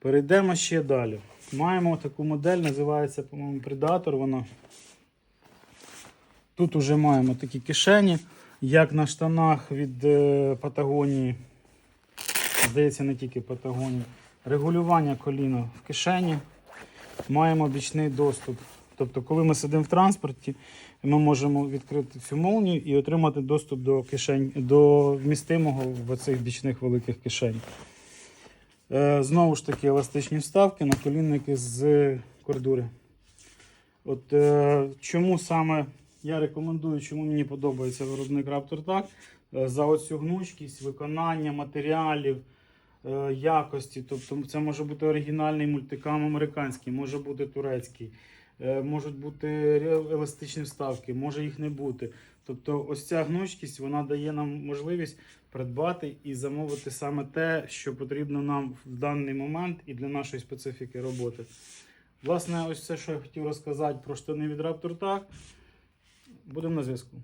Перейдемо ще далі. Маємо таку модель, називається, по-моєму, Predator. Вона. Тут вже маємо такі кишені, як на штанах від е, Патагонії. Здається, не тільки Патагонії. Регулювання коліна в кишені. Маємо бічний доступ. Тобто, коли ми сидимо в транспорті, ми можемо відкрити цю молнію і отримати доступ до кишень, до вмістимого в цих бічних великих кишень. Е, знову ж таки, еластичні вставки, на колінники з кордури. От е, чому саме я рекомендую, чому мені подобається виробник Raptor TAC, е, за оцю гнучкість, виконання матеріалів, е, якості. Тобто це може бути оригінальний мультикам американський, може бути турецький, можуть бути еластичні вставки, може їх не бути. Тобто, ось ця гнучкість вона дає нам можливість придбати і замовити саме те, що потрібно нам в даний момент і для нашої специфіки роботи. Власне, ось це, що я хотів розказати про штани від Raptor Tag. Будемо на зв'язку.